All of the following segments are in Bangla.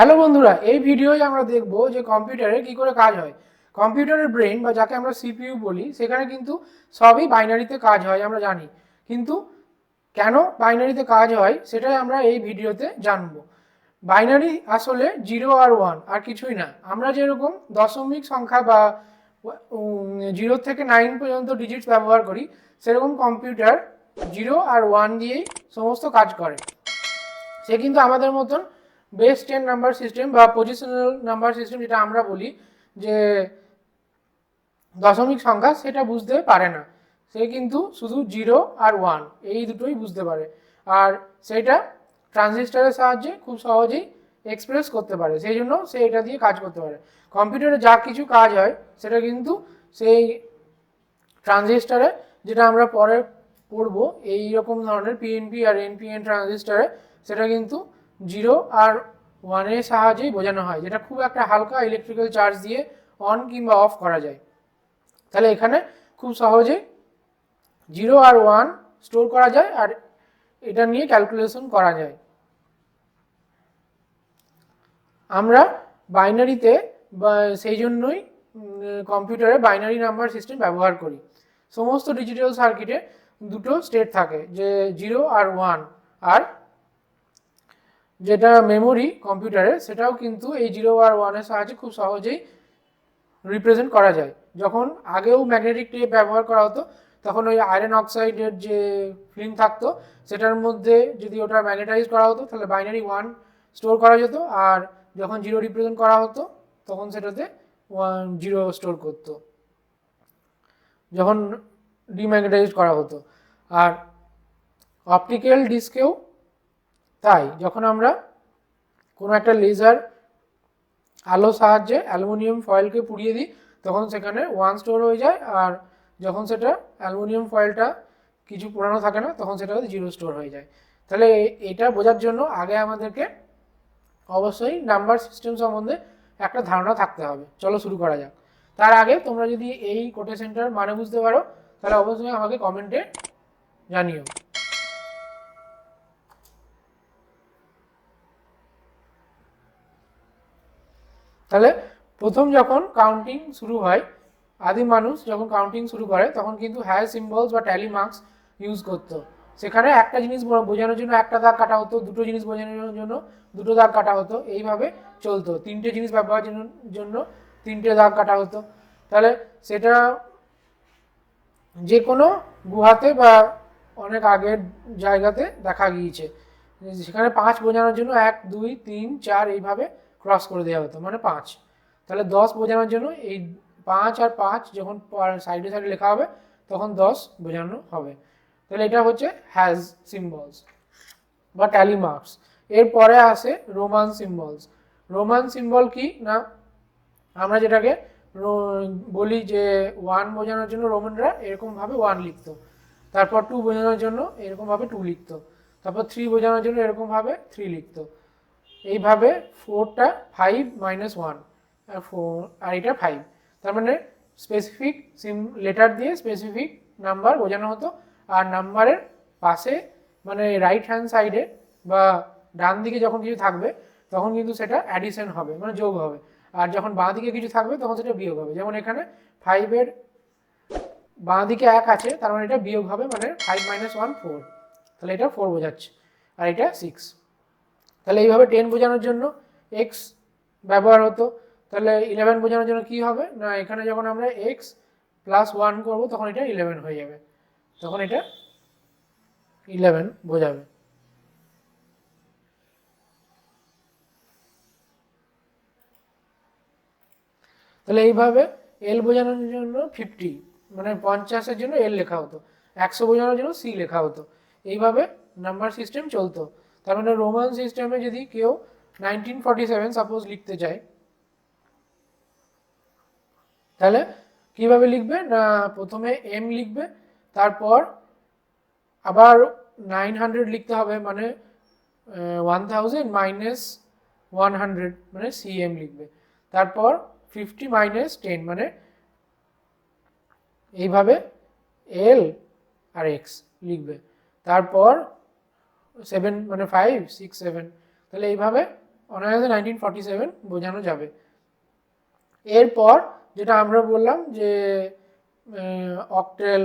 হ্যালো বন্ধুরা, এই ভিডিওয় আমরা দেখব যে কম্পিউটারে কি করে কাজ হয়। কম্পিউটারের ব্রেন, বা যাকে আমরা সিপিইউ বলি, সেখানে কিন্তু সবই বাইনারিতে কাজ হয়, আমরা জানি। কিন্তু কেন বাইনারিতে কাজ হয়, সেটাই আমরা এই ভিডিওতে জানব। বাইনারি আসলে জিরো আর ওয়ান, আর কিছুই না। আমরা যেরকম দশমিক সংখ্যা বা জিরো থেকে নাইন পর্যন্ত ডিজিটস ব্যবহার করি, সেরকম কম্পিউটার জিরো আর ওয়ান দিয়েই সমস্ত কাজ করে। সে কিন্তু আমাদের মতন বেস টেন নাম্বার সিস্টেম বা পজিশনাল নাম্বার সিস্টেম যেটা আমরা বলি, যে দশমিক সংখ্যা সেটা বুঝতে পারে না। সে কিন্তু শুধু জিরো আর ওয়ান, এই দুটোই বুঝতে পারে। আর সেটা ট্রানজিস্টারের সাহায্যে খুব সহজেই এক্সপ্রেস করতে পারে। সেই জন্য সে এটা দিয়ে কাজ করতে পারে। কম্পিউটারে যা কিছু কাজ হয়, সেটা কিন্তু সেই ট্রানজিস্টারে, যেটা আমরা পরে পড়ব, এই রকম ধরনের পিএনপি আর এনপিএন ট্রানজিস্টারে, সেটা কিন্তু জিরো আর ওয়ানের সাহায্যেই বোঝানো হয়, যেটা খুব একটা হালকা ইলেকট্রিক্যাল চার্জ দিয়ে অন কিংবা অফ করা যায়। তাহলে এখানে খুব সহজে জিরো আর ওয়ান স্টোর করা যায় আর এটা নিয়ে ক্যালকুলেশন করা যায়। আমরা বাইনারিতে সেই জন্যই কম্পিউটারে বাইনারি নাম্বার সিস্টেম ব্যবহার করি। সমস্ত ডিজিটাল সার্কিটে দুটো স্টেট থাকে, যে জিরো আর ওয়ান আর যেটা মেমোরি কম্পিউটারে সেটাও কিন্তু এই জিরো আর ওয়ানের সাহায্যে খুব সহজেই রিপ্রেজেন্ট করা যায়। যখন আগেও ম্যাগনেটিক টেপ ব্যবহার করা হতো, তখন ওই আয়রন অক্সাইডের যে ফিল্ম থাকতো, সেটার মধ্যে যদি ওটা ম্যাগনেটাইজ করা হতো, তাহলে বাইনারি ওয়ান স্টোর করা যেত। আর যখন জিরো রিপ্রেজেন্ট করা হতো, তখন সেটাতে ওয়ান জিরো স্টোর করতো। যখন ডিম্যাগনেটাইজ করা হতো। আর অপটিক্যাল ডিস্কেও তাই যখন আমরা কোনো একটা লেজার আলো সাহায্যে অ্যালুমিনিয়াম ফয়েলকে পুড়িয়ে দিই, তখন সেখানে ওয়ান স্টোর হয়ে যায়। আর যখন সেটা অ্যালুমিনিয়াম ফয়েলটা কিছু পুরানো থাকে না, তখন সেটা জিরো স্টোর হয়ে যায়। তাহলে এটা বোঝার জন্য আগে আমাদেরকে অবশ্যই নাম্বার সিস্টেম সম্বন্ধে একটা ধারণা থাকতে হবে। চলো শুরু করা যাক। তার আগে তোমরা যদি এই কোটেশনটার মানে বুঝতে পারো, তাহলে অবশ্যই আমাকে কমেন্টে জানিও। তাহলে প্রথম যখন কাউন্টিং শুরু হয়, আদিম মানুষ যখন কাউন্টিং শুরু করে, তখন কিন্তু হ্যাশ সিম্বলস বা ট্যালি মার্কস ইউজ করতো। সেখানে একটা জিনিস বোঝানোর জন্য একটা দাগ কাটা হতো, দুটো জিনিস বোঝানোর জন্য দুটো দাগ কাটা হতো। এইভাবে চলতো। তিনটে জিনিস ব্যবহারের জন্য তিনটে দাগ কাটা হতো। তাহলে সেটা যে কোনো গুহাতে বা অনেক আগের জায়গাতে দেখা গিয়েছে। সেখানে পাঁচ বোঝানোর জন্য এক, দুই, তিন, চার এইভাবে ক্রস করে দেওয়া হতো মানে পাঁচ। তাহলে দশ বোঝানোর জন্য এই পাঁচ আর পাঁচ যখন সাইডে সাইডে লেখা হবে, তখন দশ বোঝানো হবে। তাহলে এটা হচ্ছে হ্যাজ সিম্বলস বা ট্যালি মার্কস এরপরে আসে রোমান সিম্বলস রোমান সিম্বল কি না? আমরা যেটাকে বলি যে ওয়ান বোঝানোর জন্য রোমানরা এরকমভাবে ওয়ান লিখতো। তারপর টু বোঝানোর জন্য এরকমভাবে টু লিখতো। তারপর থ্রি বোঝানোর জন্য এরকমভাবে থ্রি লিখতো। এইভাবে ফোরটা ফাইভ মাইনাস ওয়ান আর ফোর আর এটা ফাইভ তার মানে স্পেসিফিক সিম লেটার দিয়ে স্পেসিফিক নাম্বার বোঝানো হতো। আর নাম্বারের পাশে মানে রাইট হ্যান্ড সাইডে বা ডান দিকে যখন কিছু থাকবে, তখন কিন্তু সেটা অ্যাডিশন হবে মানে যোগ হবে। আর যখন বাঁ দিকে কিছু থাকবে, তখন সেটা বিয়োগ হবে। যেমন এখানে ফাইভের বাঁ দিকে এক আছে, তার মানে এটা বিয়োগ হবে মানে ফাইভ মাইনাস ওয়ান ফোর তাহলে এটা ফোর বোঝাচ্ছে। আর এটা সিক্স তাহলে এইভাবে টেন বোঝানোর জন্য এক্স ব্যবহার হতো। তাহলে ইলেভেন বোঝানোর জন্য কি হবে? না, এখানে যখন আমরা এক্স প্লাস ওয়ান করব, তখন এটা ইলেভেন হয়ে যাবে। তখন এটা ইলেভেন বোঝাবে। তাহলে এইভাবে এল বোঝানোর জন্য ফিফটি মানে পঞ্চাশের জন্য এল লেখা হতো। একশো বোঝানোর জন্য সি লেখা হতো। এইভাবে নাম্বার সিস্টেম চলতো। তার মানে রোমান সিস্টেমে যদি কেউ নাইনটিন ফর্টি সেভেন সাপোজ লিখতে চায়, তাহলে কীভাবে লিখবে? না, প্রথমে এম লিখবে, তারপর আবার নাইন হান্ড্রেড লিখতে হবে মানে one thousand minus one hundred মানে সিএম লিখবে। তারপর ফিফটি মাইনাস টেন মানে এইভাবে এল আর এক্স লিখবে। তারপর সেভেন মানে ফাইভ সিক্স সেভেন তাহলে এইভাবে অনায়াসে নাইনটিন ফর্টি সেভেন বোঝানো যাবে। এরপর যেটা আমরা বললাম যে অকটেল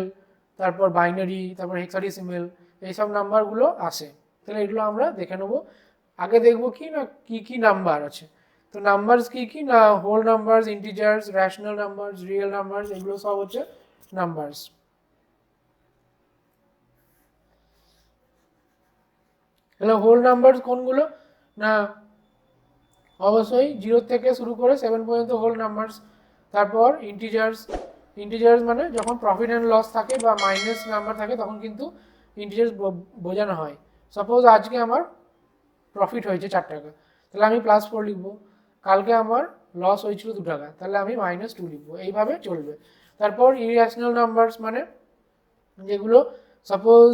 তারপর বাইনারি তারপর হেক্সাডেসিমেল এইসব নাম্বারগুলো আসে। তাহলে এগুলো আমরা দেখে নেব। আগে দেখব কি না, কি কি নাম্বার আছে। তো নাম্বারস কি কি না whole numbers integers rational numbers real numbers এগুলো সব হচ্ছে নাম্বারস তাহলে হোল নাম্বারস কোনগুলো? না, অবশ্যই জিরো থেকে শুরু করে সেভেন পর্যন্ত হোল নাম্বারস তারপর ইন্টিজার্স ইন্টিজার্স মানে যখন প্রফিট অ্যান্ড লস থাকে বা মাইনাস নাম্বার থাকে, তখন কিন্তু ইন্টিজার্স বোঝানো হয়। সাপোজ আজকে আমার প্রফিট হয়েছে চার টাকা, তাহলে আমি প্লাস ফোর লিখব। কালকে আমার লস হয়েছিল দু টাকা, তাহলে আমি মাইনাস টু লিখব। এইভাবে চলবে। তারপর ইরিয়াশনাল নাম্বারস মানে যেগুলো সাপোজ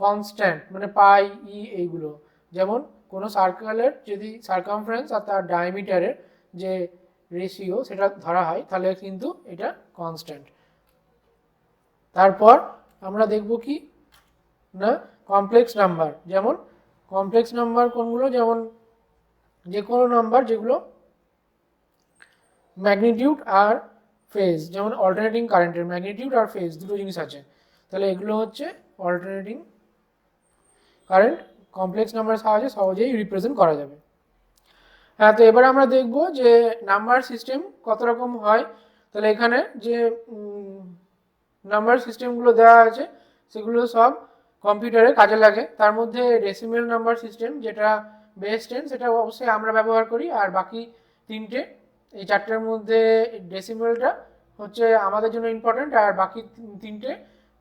কনস্ট্যান্ট মানে পাই, ই, এইগুলো। যেমন কোনো সার্কেলের যদি সার্কামফারেন্স আর তার ডায়ামিটারের যে রেশিও সেটা ধরা হয়, তাহলে কিন্তু এটা কনস্ট্যান্ট তারপর আমরা দেখব কি? না কমপ্লেক্স নাম্বার যেমন কমপ্লেক্স নাম্বার কোনগুলো? যেমন যে কোনো নাম্বার যেগুলো ম্যাগনিটিউড আর ফেজ যেমন অল্টারনেটিং কারেন্টের ম্যাগনিটিউড আর ফেজ দুটো জিনিস আছে। তাহলে এগুলো হচ্ছে অল্টারনেটিং কারেন্ট কমপ্লেক্স নাম্বার সাহায্যে সহজেই রিপ্রেজেন্ট করা যাবে। হ্যাঁ তো এবার আমরা দেখব যে নাম্বার সিস্টেম কত রকম হয়। তাহলে এখানে যে নাম্বার সিস্টেমগুলো দেওয়া আছে, সেগুলো সব কম্পিউটারে কাজে লাগে। তার মধ্যে ডেসিমেল নাম্বার সিস্টেম যেটা বেস টেন সেটা অবশ্যই আমরা ব্যবহার করি। আর বাকি তিনটে, এই চারটের মধ্যে ডেসিমেলটা হচ্ছে আমাদের জন্য ইম্পর্ট্যান্ট আর বাকি তিনটে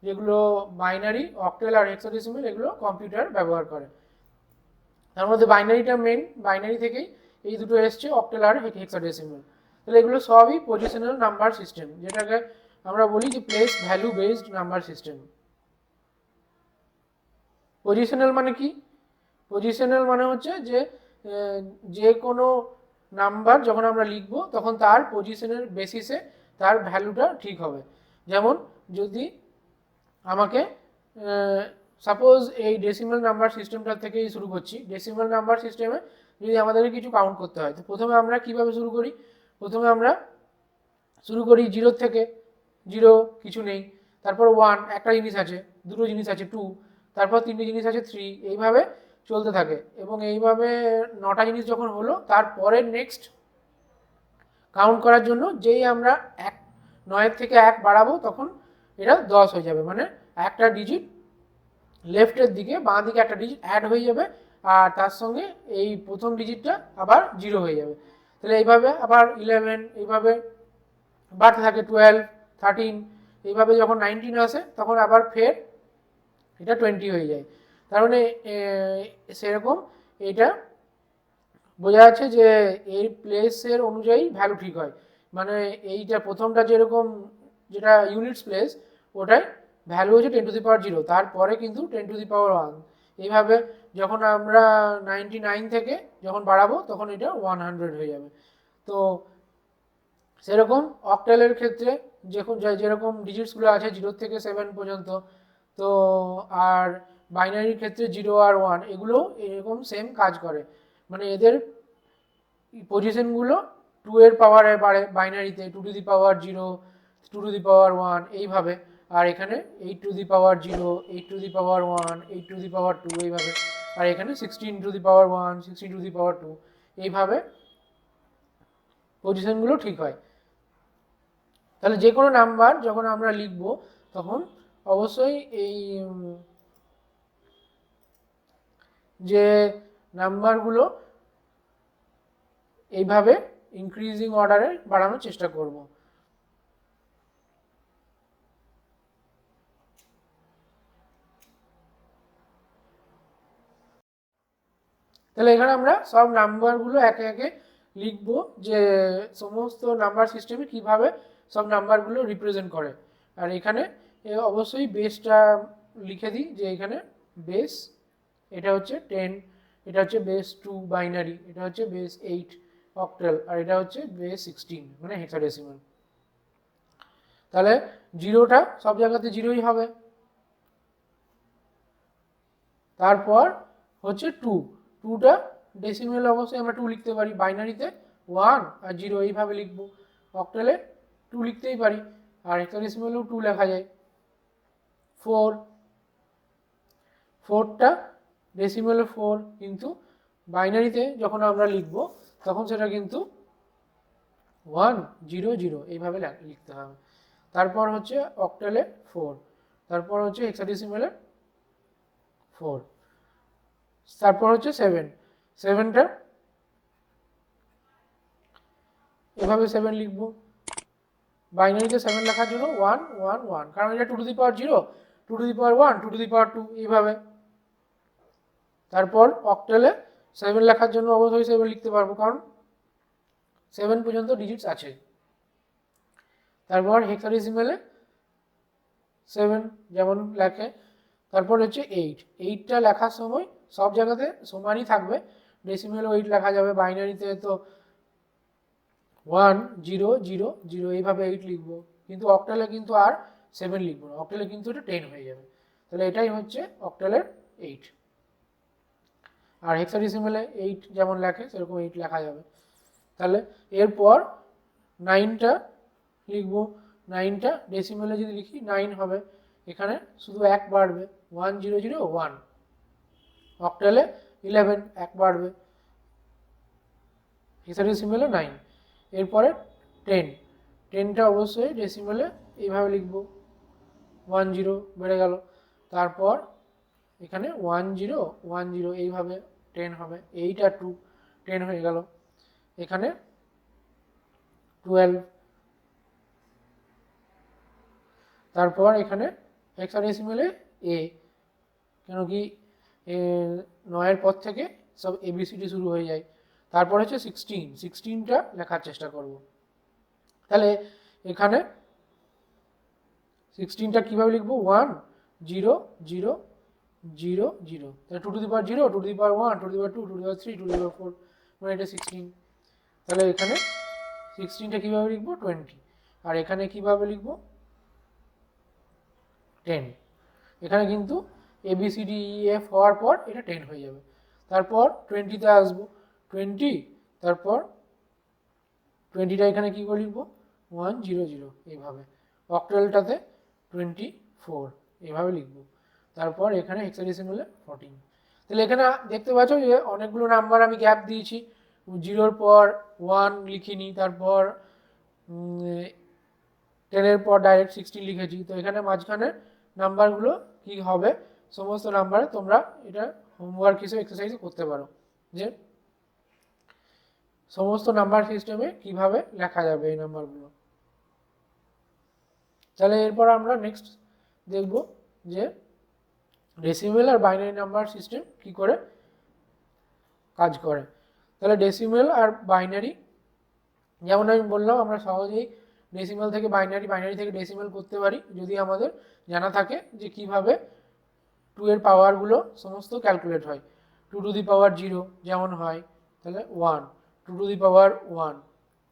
যেগুলো বাইনারি অক্টেল আর হেক্সাডেসিমেল এগুলো কম্পিউটার ব্যবহার করে। তার মধ্যে বাইনারিটা মেন বাইনারি থেকেই এই দুটো এসছে অক্টেল আর হেক্সাডেসিমেল তাহলে এগুলো সবই পজিশনাল নাম্বার সিস্টেম যেটাকে আমরা বলি যে place value based number system positional মানে কি? পজিশনাল মানে হচ্ছে যে যে কোনো নাম্বার যখন আমরা লিখব, তখন তার পজিশনের বেসিসে তার ভ্যালুটা ঠিক হবে। যেমন যদি আমাকে সাপোজ এই ডেসিমাল নাম্বার সিস্টেমটা থেকেই শুরু করছি। ডেসিমাল নাম্বার সিস্টেমে যদি আমাদেরকে কিছু কাউন্ট করতে হয়, তো প্রথমে আমরা কীভাবে শুরু করি? প্রথমে আমরা শুরু করি জিরো থেকে। জিরো কিছু নেই। তারপর ওয়ান একটা জিনিস আছে, দুটো জিনিস আছে টু তারপর তিনটে জিনিস আছে থ্রি এইভাবে চলতে থাকে। এবং এইভাবে নটা জিনিস যখন হলো, তারপরে নেক্সট কাউন্ট করার জন্য যেই আমরা এক, নয়ের থেকে এক বাড়াবো, তখন এটা দশ হয়ে যাবে। মানে একটা ডিজিট লেফটের দিকে, বাঁ দিকে একটা ডিজিট অ্যাড হয়ে যাবে, আর তার সঙ্গে এই প্রথম ডিজিটটা আবার জিরো হয়ে যাবে। তাহলে এইভাবে আবার ইলেভেন এইভাবে বাড়তে থাকে টুয়েলভ থার্টিন এইভাবে যখন নাইনটিন আসে, তখন আবার ফের এটা টোয়েন্টি হয়ে যায়। তার মানে সেরকম এটা বোঝা যাচ্ছে যে এই প্লেসের অনুযায়ী ভ্যালু ঠিক হয়। মানে এইটা প্রথমটা যেরকম, যেটা ইউনিটস প্লেস ওটাই ভ্যালু হচ্ছে ten to the power zero তারপরে কিন্তু ten to the power one এইভাবে যখন আমরা নাইনটি নাইন থেকে যখন বাড়াবো, তখন এটা ওয়ান হান্ড্রেড হয়ে যাবে। তো সেরকম অকটেলের ক্ষেত্রে যখন যেরকম ডিজিটসগুলো আছে জিরো থেকে সেভেন পর্যন্ত, তো আর বাইনারির ক্ষেত্রে জিরো আর ওয়ান এগুলো এরকম সেম কাজ করে। মানে এদের পজিশনগুলো টু এর পাওয়ারে বাড়ে বাইনারিতে two to the power zero two to the power one এইভাবে। আর এখানে eight to the power zero eight to the power one eight to the power two এইভাবে। আর এখানে sixteen to the power one sixteen to the power two এইভাবে পজিশনগুলো ঠিক হয়। তাহলে যে কোনো নাম্বার যখন আমরা লিখব, তখন অবশ্যই এই যে নাম্বারগুলো এইভাবে ইনক্রিজিং অর্ডারে বাড়ানোর চেষ্টা করব। তাহলে এখানে আমরা সব নাম্বারগুলো একে একে লিখব যে সমস্ত নাম্বার সিস্টেমে কীভাবে সব নাম্বারগুলো রিপ্রেজেন্ট করে। আর এখানে অবশ্যই বেসটা লিখে দিই যে এখানে বেস এটা হচ্ছে টেন এটা হচ্ছে বেস টু বাইনারি এটা হচ্ছে বেস এইট অক্টাল আর এটা হচ্ছে বেস সিক্সটিন মানে হেক্সাডেসিমাল তাহলে জিরোটা সব জায়গাতে জিরোই হবে। তারপর হচ্ছে টু টুটা ডেসিমেল অবশ্যই আমরা টু লিখতে পারি। বাইনারিতে ওয়ান আর জিরো এইভাবে লিখব। অক্টালে টু লিখতেই পারি। আর হেক্সাডেসিমেলেও টু লেখা যায়। ফোর ফোরটা ডেসিমেলে ফোর কিন্তু বাইনারিতে যখন আমরা লিখব, তখন সেটা কিন্তু ওয়ান জিরো জিরো এইভাবে লেখ- লিখতে হবে। তারপর হচ্ছে অক্টালে ফোর তারপর হচ্ছে হেক্সাডেসিমেলে ফোর তারপর হচ্ছে সেভেন সেভেনটা এভাবে সেভেন লিখব। বাইনারিতে সেভেন লেখার জন্য ওয়ান ওয়ান ওয়ান কারণ এটা two to the power zero two to the power one two to the power two এইভাবে। তারপর অক্টেলে সেভেন লেখার জন্য অবশ্যই সেভেন লিখতে পারব, কারণ সেভেন পর্যন্ত ডিজিটস আছে। তারপর হেক্সাডেসিমেলে সেভেন যেমন লেখে তারপর হচ্ছে এইট এইটটা লেখার সময় সব জায়গাতে সমানই থাকবে। ডেসিমেল এইট লেখা যাবে বাইনারিতে তো ওয়ান জিরো জিরো জিরো এইভাবে এইট লিখব। কিন্তু অক্টালে কিন্তু আর সেভেন লিখব না। অক্টালে কিন্তু এটা টেন হয়ে যাবে। তাহলে এটাই হচ্ছে অক্টালের এইট আর হেক্সাডেসিমেলে এইট যেমন লেখে, সেরকম এইট লেখা যাবে। তাহলে এরপর নাইনটা লিখব। নাইনটা ডেসিমেলে যদি লিখি নাইন হবে। এখানে শুধু এক বাড়বে ওয়ান জিরো জিরো ওয়ান অক্টালে ইলেভেন এক বাড়বে। হেক্সাডেসিমেলে নাইন এরপরে টেন টেনটা অবশ্যই ডেসিমেলে এইভাবে লিখব। ওয়ান জিরো বেড়ে গেল। তারপর এখানে ওয়ান জিরো ওয়ান জিরো এইভাবে টেন হবে। এইট আর টু টেন হয়ে গেল। এখানে টুয়েলভ তারপর এখানে হেক্সাডেসিমেলে এ কেন কি নয়ের পর থেকে সব এবিসিডি শুরু হয়ে যায়। তারপর হচ্ছে সিক্সটিন সিক্সটিনটা লেখার চেষ্টা করব। তাহলে এখানে সিক্সটিনটা কীভাবে লিখব? One zero zero zero zero তাহলে two two the power zero two two the power one two two the power two two the power three two two the power four মানে এটা সিক্সটিন তাহলে এখানে সিক্সটিনটা কীভাবে লিখব? টোয়েন্টি আর এখানে কীভাবে লিখব? টেন এখানে কিন্তু এবিসিডি এফ E, হওয়ার পর এটা টেন হয়ে যাবে। তারপর টোয়েন্টিতে আসব। টোয়েন্টি তারপর টোয়েন্টিটা এখানে কী করে লিখব? ওয়ান জিরো জিরো এইভাবে। অক্টালটাতে টোয়েন্টি ফোর এইভাবে লিখব। তারপর এখানে হেক্সাডেসিমেলে ফোরটিন তাহলে এখানে দেখতে পাচ্ছ যে অনেকগুলো নাম্বার আমি গ্যাপ দিয়েছি। জিরোর পর ওয়ান লিখিনি তারপর টেনের পর ডাইরেক্ট সিক্সটিন লিখেছি। তো এখানে মাঝখানে নাম্বারগুলো কি হবে? সমস্ত নাম্বারে তোমরা এটা হোমওয়ার্ক হিসেবে এক্সারসাইজ করতে পারো। যে সমস্ত নাম্বার সিস্টেমে কীভাবে লেখা যাবে এই নাম্বারগুলো। তাহলে এরপর আমরা নেক্সট দেখব যে ডেসিমেল আর বাইনারি নাম্বার সিস্টেম কি করে কাজ করে। তাহলে ডেসিমেল আর বাইনারি যেমন আমি বললাম, আমরা সহজেই ডেসিমেল থেকে বাইনারি বাইনারি থেকে ডেসিমেল করতে পারি, যদি আমাদের জানা থাকে যে কীভাবে টু এর পাওয়ারগুলো সমস্ত ক্যালকুলেট হয়। Two to the power zero যেমন হয়, তাহলে one two to the power one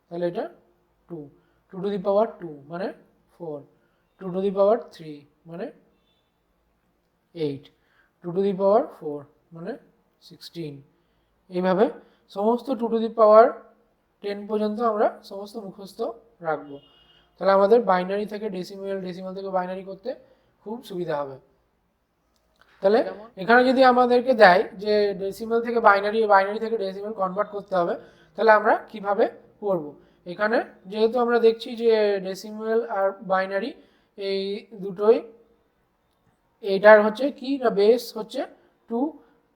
তাহলে এটা two two to the power two মানে four two to the power three মানে eight two to the power four মানে সিক্সটিন এইভাবে সমস্ত two to the power ten পর্যন্ত আমরা সমস্ত মুখস্থ রাখব। তাহলে আমাদের বাইনারি থেকে ডেসিমেল ডেসিমেল থেকে বাইনারি করতে খুব সুবিধা হবে। তাহলে এখানে যদি আমাদেরকে দেয় যে ডেসিমেল থেকে বাইনারি বাইনারি থেকে ডেসিমেল কনভার্ট করতে হবে তাহলে আমরা কীভাবে করব? এখানে যেহেতু আমরা দেখছি যে ডেসিমেল আর বাইনারি এই দুটোই এটার হচ্ছে কি না বেস হচ্ছে টু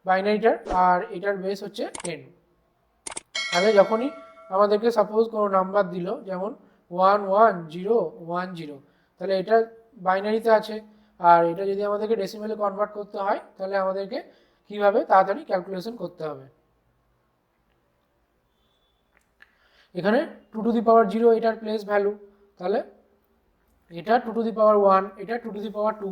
বাইনারিটার আর এটার বেস হচ্ছে টেন তাহলে যখনই আমাদেরকে সাপোজ কোনো নাম্বার দিল যেমন one one zero one zero. তাহলে এটা বাইনারিতে আছে। আর এটা যদি আমাদেরকে ডেসিমেলে কনভার্ট করতে হয়, তাহলে আমাদেরকে কীভাবে তাড়াতাড়ি ক্যালকুলেশন করতে হবে? এখানে two to the power zero এটার প্লেস ভ্যালু তাহলে এটা two to the power one এটা two to the power two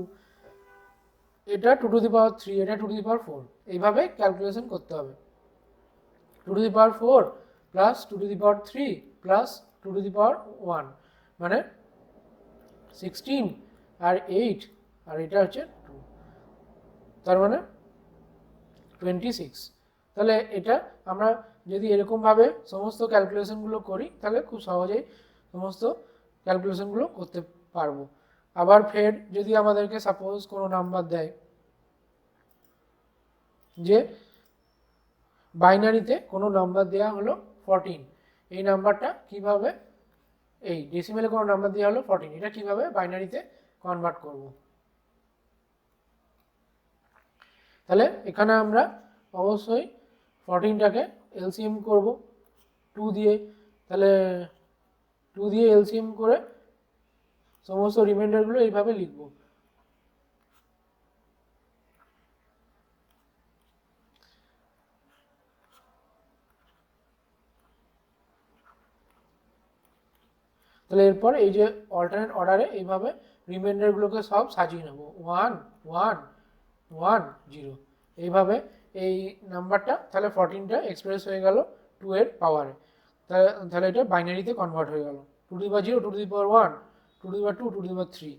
এটা two to the power three এটা two to the power four এইভাবে ক্যালকুলেশন করতে হবে। Two to the power four plus two to the power three plus two to the power one মানে সিক্সটিন আর এইট, আর এটা হচ্ছে টু, তার মানে টোয়েন্টি সিক্স। তাহলে এটা আমরা যদি এরকমভাবে সমস্ত ক্যালকুলেশনগুলো করি, তাহলে খুব সহজেই সমস্ত ক্যালকুলেশনগুলো করতে পারব। আবার ফের যদি আমাদেরকে সাপোজ কোনো নাম্বার দেয়, যে বাইনারিতে কোনো নাম্বার দেওয়া হলো ফরটিন এই নাম্বারটা কীভাবে, এই ডেসিমেলে কোনো নাম্বার দেওয়া হলো ফর্টিন এটা কীভাবে বাইনারিতে কনভার্ট করব? তাহলে এখানে আমরা অবশ্যই ফরটিনটাকে এলসিএম করব টু দিয়ে, তাহলে টু দিয়ে এলসিএম করে সমস্ত রিমাইন্ডারগুলো এইভাবে লিখব। তাহলে এরপর এই যে অল্টারনেট অর্ডারে এইভাবে রিমাইন্ডারগুলোকে সব সাজিয়ে নেব। ওয়ান ওয়ান ওয়ান জিরো এইভাবে এই নাম্বারটা তাহলে ফরটিনটা এক্সপ্রেস হয়ে গেল টু এর পাওয়ারে তাহলে তাহলে এটা বাইনারিতে কনভার্ট হয়ে গেল। Two to power zero two to the power one two to the power two two to power three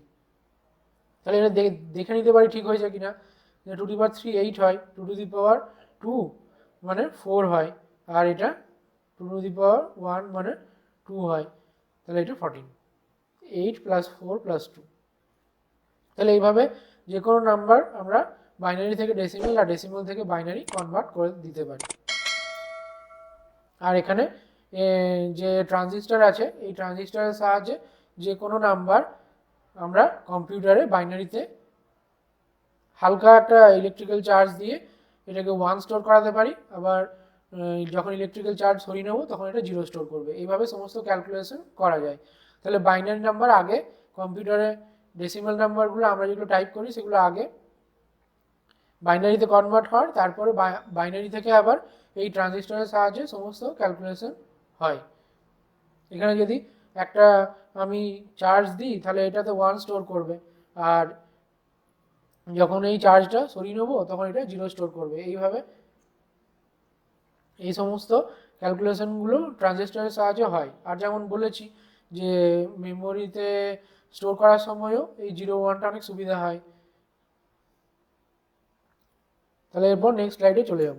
তাহলে এটা দেখে- নিতে পারি ঠিক হয়েছে কিনা। Two to power three eight হয় two to the power two মানে ফোর হয়, আর এটা two to the power one মানে টু হয়। তাহলে এটা fourteen eight plus four plus two তাহলে এইভাবে যে কোনো নাম্বার আমরা বাইনারি থেকে ডেসিমেল আর ডেসিমেল থেকে বাইনারি কনভার্ট করে দিতে পারি। আর এখানে যে ট্রানজিস্টার আছে, এই ট্রানজিস্টারের সাহায্যে যে কোনো নাম্বার আমরা কম্পিউটারে বাইনারিতে হালকা একটা ইলেকট্রিক্যাল চার্জ দিয়ে এটাকে ওয়ান স্টোর করাতে পারি। আবার যখন ইলেকট্রিক্যাল চার্জ সরিয়ে নেব, তখন এটা জিরো স্টোর করবে। এইভাবে সমস্ত ক্যালকুলেশন করা যায়। তাহলে বাইনারি নাম্বার আগে কম্পিউটারে ডেসিমাল নাম্বারগুলো আমরা যেগুলো টাইপ করি, সেগুলো আগে বাইনারিতে কনভার্ট হয়, তারপরে বাইনারি থেকে আবার এই ট্রানজিস্টরের সাহায্যে সমস্ত ক্যালকুলেশন হয়। এখানে যদি একটা আমি চার্জ দিই, তাহলে এটাতে ওয়ান স্টোর করবে। আর যখন এই চার্জটা সরিয়ে নেব, তখন এটা জিরো স্টোর করবে। এইভাবে এই সমস্ত ক্যালকুলেশনগুলো ট্রানজিস্টরের সাহায্যে হয়। আর যেমন বলেছি যে মেমোরিতে স্টোর করার সময়ও এই জিরো ওয়ানটা অনেক সুবিধা হয়। তাহলে এরপর নেক্সট স্লাইডে চলে যাব।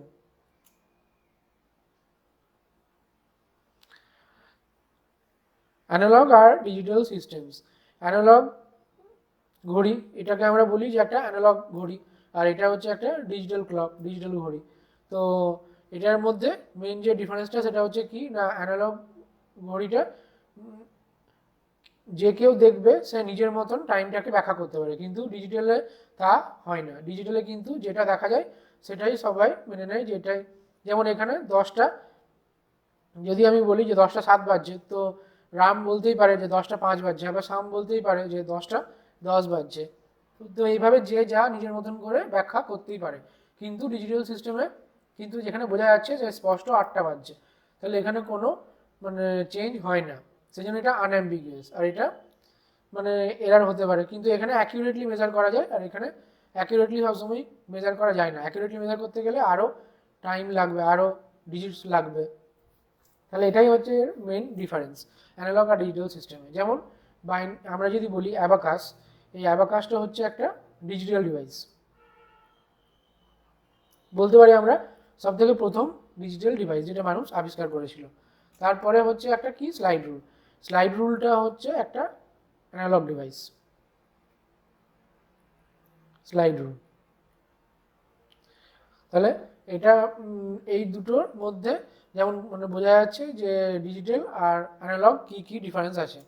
অ্যানালগ আর ডিজিটাল সিস্টেমস অ্যানালগ ঘড়ি, এটাকে আমরা বলি যে একটা অ্যানালগ ঘড়ি, আর এটা হচ্ছে একটা ডিজিটাল ক্লক ডিজিটাল ঘড়ি। তো এটার মধ্যে মেন যে ডিফারেন্সটা সেটা হচ্ছে কি, না অ্যানালগ ঘড়িটা যে কেউ দেখবে সে নিজের মতন টাইমটাকে ব্যাখ্যা করতে পারে। কিন্তু ডিজিটালে তা হয় না। ডিজিটালে কিন্তু যেটা দেখা যায়, সেটাই সবাই মেনে নেয় যেটাই যেমন এখানে দশটা, যদি আমি বলি যে দশটা সাত বাজছে, তো রাম বলতেই পারে যে দশটা পাঁচ বাজছে, আবার শাম বলতেই পারে যে দশটা দশ বাজছে। তো এইভাবে যে যা নিজের মতন করে ব্যাখ্যা করতেই পারে। কিন্তু ডিজিটাল সিস্টেমে কিন্তু যেখানে বোঝা যাচ্ছে যে স্পষ্ট আটটা বাজছে। তাহলে এখানে কোনো মানে চেঞ্জ হয় না। সেই জন্য এটা আনঅ্যাম্বিগুয়াস আর এটা মানে এরার হতে পারে। কিন্তু এখানে অ্যাকিউরেটলি মেজার করা যায় আর এখানে অ্যাকিউরেটলি সবসময় মেজার করা যায় না। অ্যাকিউরেটলি মেজার করতে গেলে আরও টাইম লাগবে আরও ডিজিটস লাগবে। তাহলে এটাই হচ্ছে এর মেন ডিফারেন্স অ্যানালগ আর ডিজিটাল সিস্টেমে যেমন বাইন আমরা যদি বলি অ্যাবাকাস এই অ্যাবাকাসটা হচ্ছে একটা ডিজিটাল ডিভাইস বলতে পারি আমরা সব থেকে প্রথম ডিজিটাল ডিভাইস যেটা মানুষ আবিষ্কার করেছিল। তারপরে হচ্ছে একটা কি? স্লাইড রুল স্লাইড রুলটা হচ্ছে একটা অ্যানালগ ডিভাইস স্লাইড রুল তাহলে এটা এই দুটোর মধ্যে যেমন মানে বোঝা যাচ্ছে যে ডিজিটাল আর অ্যানালগ কি কি ডিফারেন্স আছে।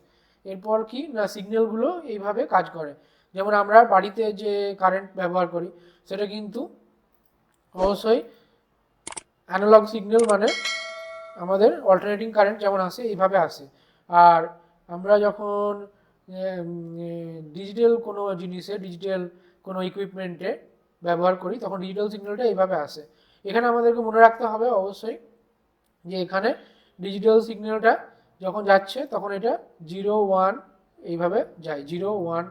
এরপর কি? না সিগন্যালগুলো এইভাবে কাজ করে। যেমন আমরা বাড়িতে যে কারেন্ট ব্যবহার করি, সেটা কিন্তু অবশ্যই অ্যানালগ সিগন্যাল মানে আমাদের অল্টারনেটিং কারেন্ট যেমন আসে, এইভাবে আসে। আর আমরা যখন ডিজিটাল কোনো জিনিসে ডিজিটাল কোনো ইকুইপমেন্টে ব্যবহার করি, তখন ডিজিটাল সিগন্যালটা এইভাবে আসে। এখানে আমাদেরকে মনে রাখতে হবে অবশ্যই যে এখানে ডিজিটাল সিগন্যালটা যখন যাচ্ছে, তখন এটা জিরো ওয়ান এইভাবে যায় জিরো ওয়ান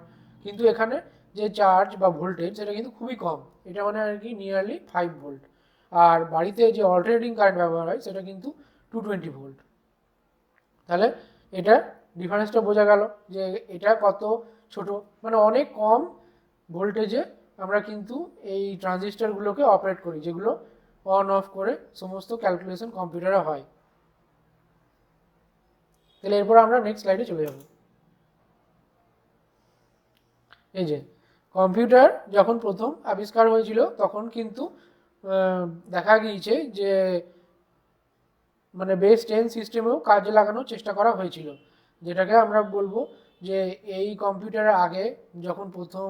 কিন্তু এখানে যে চার্জ বা ভোল্টেজ সেটা কিন্তু খুবই কম। এটা মানে আর কি নিয়ারলি ফাইভ ভোল্ট আর বাড়িতে যে অল্টারনেটিং কারেন্ট ব্যবহার হয়, সেটা কিন্তু টু টোয়েন্টি ভোল্ট তাহলে এটা ডিফারেন্সটা বোঝা গেল যে এটা কত ছোট। মানে অনেক কম ভোল্টেজে আমরা কিন্তু এই ট্রানজিস্টারগুলোকে অপারেট করি, যেগুলো অন অফ করে সমস্ত ক্যালকুলেশন কম্পিউটারে হয়। তাহলে এরপর আমরা নেক্সট স্লাইডে চলে যাব। এই যে কম্পিউটার যখন প্রথম আবিষ্কার হয়েছিল, তখন কিন্তু দেখা গিয়েছে যে মানে বেস টেন সিস্টেমেও কাজে লাগানোর চেষ্টা করা হয়েছিল। যেটাকে আমরা বলব যে, এই কম্পিউটারের আগে যখন প্রথম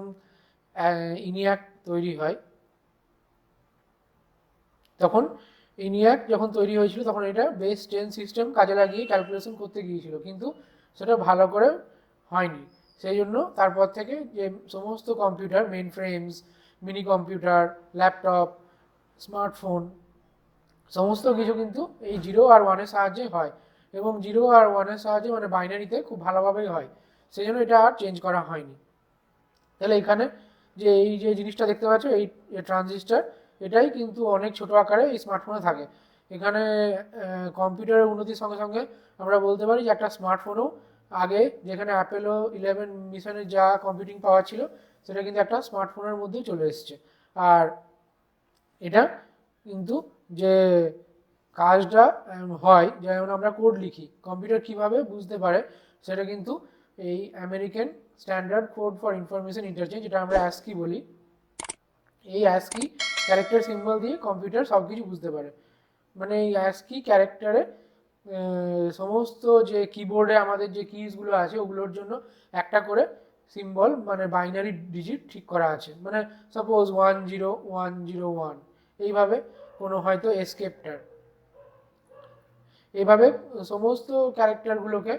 ইনিয়াক তৈরি হয়, তখন ইনিয়াক যখন তৈরি হয়েছিল, তখন এটা বেস টেন সিস্টেম কাজে লাগিয়ে ক্যালকুলেশন করতে গিয়েছিল। কিন্তু সেটা ভালো করে হয়নি। সেই জন্য তারপর থেকে যে সমস্ত computer mainframes mini computer laptop smartphone, সমস্ত কিছু কিন্তু এই জিরো আর ওয়ানের সাহায্যে হয় এবং জিরো আর ওয়ানের সাহায্যে মানে বাইনারিতে খুব ভালোভাবেই হয়। সেই জন্য এটা আর চেঞ্জ করা হয়নি। তাহলে এখানে যে এই যে জিনিসটা দেখতে পাচ্ছ, এই ট্রানজিস্টার এটাই কিন্তু অনেক ছোট আকারে এই স্মার্টফোনে থাকে। এখানে কম্পিউটারের উন্নতির সঙ্গে সঙ্গে আমরা বলতে পারি যে একটা স্মার্টফোনও আগে যেখানে অ্যাপেলো ইলেভেন মিশনের যা কম্পিউটিং পাওয়ার ছিল, সেটা কিন্তু একটা স্মার্টফোনের মধ্যেই চলে এসছে। আর এটা কিন্তু যে কাজটা হয় যেমন আমরা কোড লিখি। কম্পিউটার কীভাবে বুঝতে পারে, সেটা কিন্তু এই American standard code for information interchange যেটা আমরা অ্যাসকি বলি, এই অ্যাসকি ক্যারেক্টার সিম্বল দিয়ে কম্পিউটার সব কিছু বুঝতে পারে। মানে এই অ্যাসকি ক্যারেক্টারে সমস্ত যে কিবোর্ডে আমাদের যে কিজগুলো আছে, ওগুলোর জন্য একটা করে সিম্বল মানে বাইনারি ডিজিট ঠিক করা আছে। মানে suppose one zero one zero one এইভাবে কোনো হয়তো এসকেপটার এভাবে সমস্ত ক্যারেক্টারগুলোকে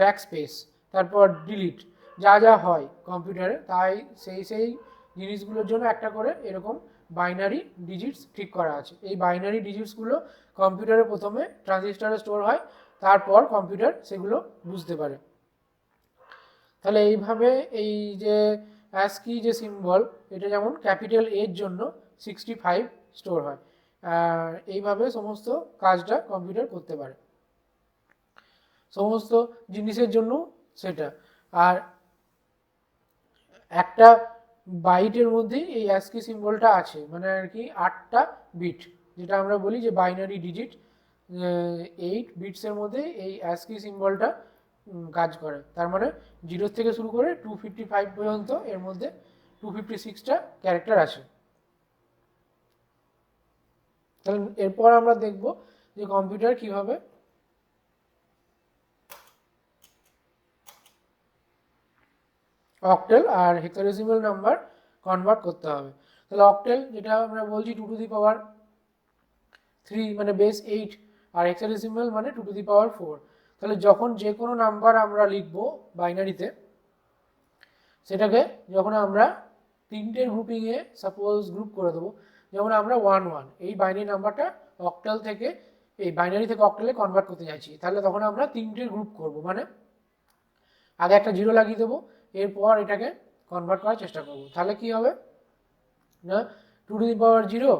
ব্যাক স্পেস তারপর ডিলিট যা যা হয় কম্পিউটারে তাই সেই সেই জিনিসগুলোর জন্য একটা করে এরকম বাইনারি ডিজিটস ঠিক করা আছে। এই বাইনারি ডিজিটসগুলো কম্পিউটারে প্রথমে ট্রানজিস্টারে স্টোর হয়, তারপর কম্পিউটার সেগুলো বুঝতে পারে। তাহলে এইভাবে এই যে অ্যাসকি যে সিম্বল এটা যেমন ক্যাপিটাল এর জন্য সিক্সটি ফাইভ স্টোর হয়। আর এইভাবে সমস্ত কাজটা কম্পিউটার করতে পারে। সমস্ত জিনিসের জন্য সেটা। আর একটা বাইটের মধ্যে এই অ্যাসকি সিম্বলটা আছে। মানে আর কি আটটা বিট যেটা আমরা বলি যে বাইনারি ডিজিট এইট বিটসের মধ্যে এই অ্যাসকি সিম্বলটা কাজ করে। তার মানে জিরো থেকে শুরু করে টু ফিফটি ফাইভ পর্যন্ত এর মধ্যে টু ফিফটি সিক্সটা ক্যারেক্টার আছে। তাহলে এরপর আমরা দেখব যে কম্পিউটার কীভাবে অকটেল আর হেক্সাডেসিমাল নাম্বার কনভার্ট করতে হবে। তাহলে অকটেল যেটা আমরা বলছি two to the power three মানে বেস এইট আর হেক্সাডেসিমাল মানে two to the power four তাহলে যখন যে কোনো নাম্বার আমরা লিখব বাইনারিতে সেটাকে যখন আমরা তিনটের গ্রুপিংয়ে সাপোজ গ্রুপ করে দেবো যেমন আমরা ওয়ান ওয়ান এই বাইনারি নাম্বারটা অক্টাল থেকে, এই বাইনারি থেকে অক্টালে কনভার্ট করতে যাচ্ছি তাহলে তখন আমরা তিনটের গ্রুপ করব। মানে আগে একটা জিরো লাগিয়ে দেবো, এরপর এটাকে কনভার্ট করার চেষ্টা করব। তাহলে কি হবে? না two to the power zero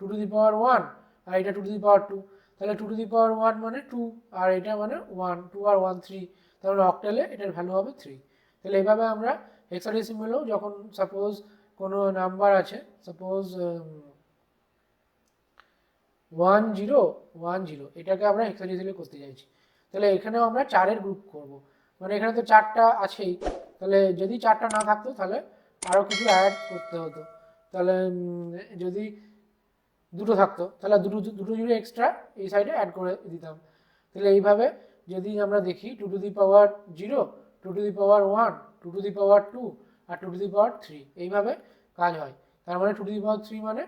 two to the power one আর এটা two to the power two তাহলে two to the power one মানে টু আর এটা মানে ওয়ান টু আর ওয়ান থ্রি তাহলে অক্টালে এটার ভ্যালু হবে থ্রি তাহলে এইভাবে আমরা হেক্সাডেসিমেলেও যখন সাপোজ কোনো নাম্বার আছে suppose one zero one zero এটাকে আমরা হেক্সাডেসিমেল করতে চাইছি। তাহলে এখানেও আমরা চারের গ্রুপ করব। মানে এখানে তো চারটা আছেই। তাহলে যদি চারটা না থাকতো, তাহলে আরও কিছু অ্যাড করতে হতো। তাহলে যদি দুটো থাকতো, তাহলে দুটো দুটো জুড়ে এক্সট্রা এই সাইডে অ্যাড করে দিতাম। তাহলে এইভাবে যদি আমরা দেখি two to the power zero two to the power one two to the power two R two to the power three এইভাবে কাজ হয়। তার মানে two to the power three মানে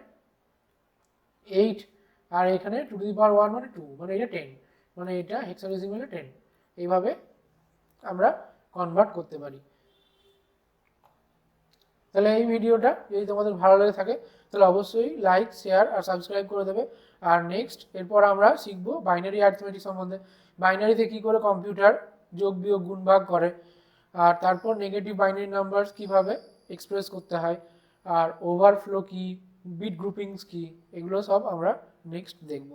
এইট আর এখানে টু টু পাওয়ার ওয়ান মানে টু মানে এটা টেন মানে এটা হেক্সাডেসিমেলে টেন এইভাবে আমরা কনভার্ট করতে পারি। তাহলে এই ভিডিওটা যদি তোমাদের ভালো লেগে থাকে, তাহলে অবশ্যই লাইক শেয়ার আর সাবস্ক্রাইব করে দেবে। আর নেক্সট এরপর আমরা শিখব বাইনারি অ্যারিথমেটিক সম্বন্ধে। বাইনারিতে কী করে কম্পিউটার যোগ, বিয়োগ, গুণ, ভাগ করে। আর তারপর নেগেটিভ বাইনারি নাম্বার কীভাবে এক্সপ্রেস করতে হয়। আর ওভারফ্লো কি বিট গ্রুপিংস কি, এগুলো সব আমরা নেক্সট দেখব